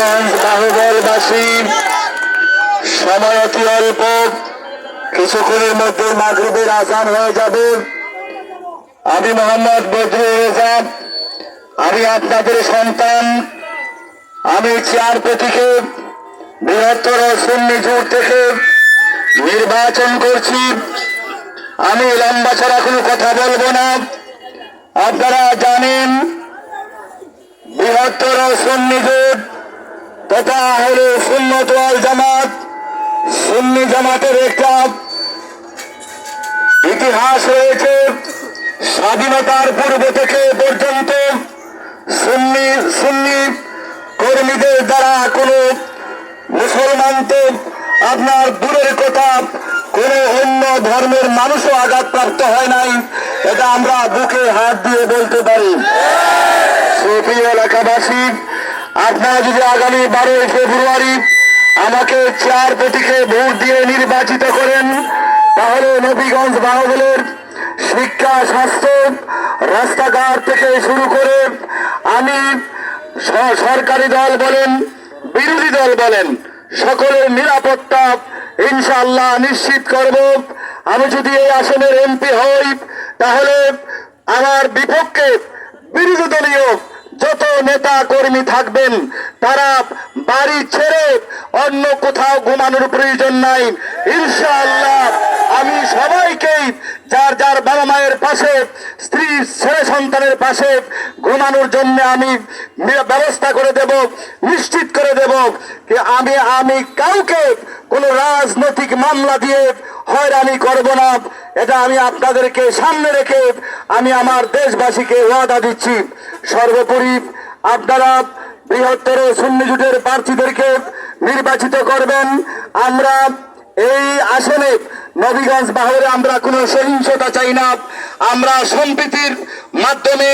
নবীগঞ্জ বাহুবলবাসী সময় অতি অল্প, কিছুক্ষণের মধ্যে আজান হয়ে যাবে। আমি মোহাম্মদ বদরুল রেজা আমি আপনাদের সন্তান, আমি চেয়ার প্রতীকে বৃহত্তর সুন্নি জোট থেকে নির্বাচন করছি। আমি লম্বা ছাড়া কোনো কথা বলব না। আপনারা জানেন, বৃহত্তর সুন্নি জোট তথা হলো সুন্নত জামাত। সুন্নি জামাতের একটা ইতিহাস রয়েছে। স্বাধীনতার পূর্ব থেকে পর্যন্ত সুন্নি সুন্নি কর্মীদের দ্বারা কোনো মুসলমান তো আপনার দূরের কথা, কোনো অন্য ধর্মের মানুষও আঘাতপ্রাপ্ত হয় নাই। এটা আমরা বুকে হাত দিয়ে বলতে পারি। সুপ্রিয় এলাকাবাসী আপনারা যদি আগামী বারোই ফেব্রুয়ারি আমাকে চার প্রতীকে ভোট দিয়ে নির্বাচিত করেন, তাহলে নবীগঞ্জ বাহুবলের শিক্ষা, স্বাস্থ্য রাস্তাঘাট থেকে শুরু করে আমি সরকারি দল বলেন, বিরোধী দল বলেন, সকলের নিরাপত্তা ইনশাআল্লাহ নিশ্চিত করব। আমি যদি এই আসনের এমপি হই, তাহলে আমার বিপক্ষে বিরোধী দলীয় যত নেতা কর্মী থাকবেন, তারা বাড়ি ছেড়ে অন্য কোথাও ঘুমানোর প্রয়োজন নাই। ইনশাআল্লাহ, আমি সবাইকেই যার যার বাবা মায়ের পাশে, স্ত্রী, ছেলে সন্তানের পাশে ঘুমানোর জন্য আমি ব্যবস্থা করে দেব, নিশ্চিত করে দেব যে আমি আমি কাউকে কোনো রাজনৈতিক মামলা দিয়ে হয়রানি করব না। এটা আমি আপনাদেরকে সামনে রেখে আমি আমার দেশবাসীকে ওয়াদা দিচ্ছি। সর্বোপরি আপনারা বৃহত্তর সুন্নি জুটের প্রার্থীদেরকে নির্বাচিত করবেন। আমরা এই আসনে নবীগঞ্জ বাহরে আমরা কোনো সহিংসতা চাই না। আমরা সম্প্রীতির মাধ্যমে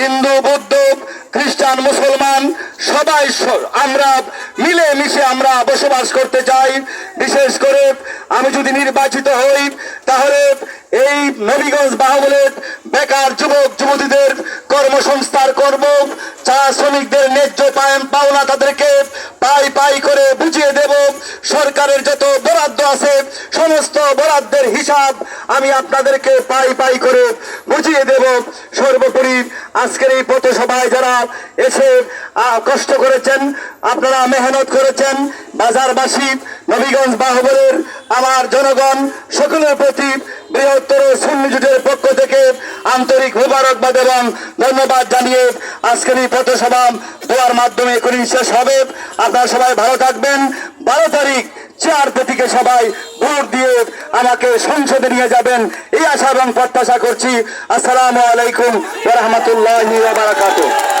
হিন্দু, বৌদ্ধ স- আমরা মিলে মিশে আমরা বসবাস করতে চাই। বিশেষ করে আমি যদি নির্বাচিত হই, তাহলে এই নবীগঞ্জ বাহবলের বেকার যুবক, যুবতীদের কর্মসংস্থান করব। চা শ্রমিকদের ন্যায্য পায়- পাওনা তাদেরকে পাই পাই করে বুঝিয়ে দেব। সরকারের যত বরাদ্দ আছে, সমস্ত বরাদ্দের হিসাব আমি আপনাদেরকে পাই পাই করে বুঝিয়ে দেব। সর্বোপরি আজকের এই পথসভায় যারা এসে কষ্ট করেছেন, আপনারা মেহনত করেছেন, বাজারবাসী, নবীগঞ্জ বাহুবলের, আমার জনগণ সকলের প্রতি বৃহত্তর সুন্নি জুটের পক্ষ থেকে আন্তরিক মুবারকবাদ এবং ধন্যবাদ জানিয়ে আজকের এই পথসভা দেওয়ার মাধ্যমে এখনই শেষ হবে। আপনারা সবাই ভালো থাকবেন। বারো তারিখ চার প্রতীকে সবাই ভোট দিয়ে আমাকে সংসদে নিয়ে যাবেন। এই আশা এবং প্রত্যাশা করছি। আসসালামু আলাইকুম রহমতুল্লাহ বারাকাতুহু।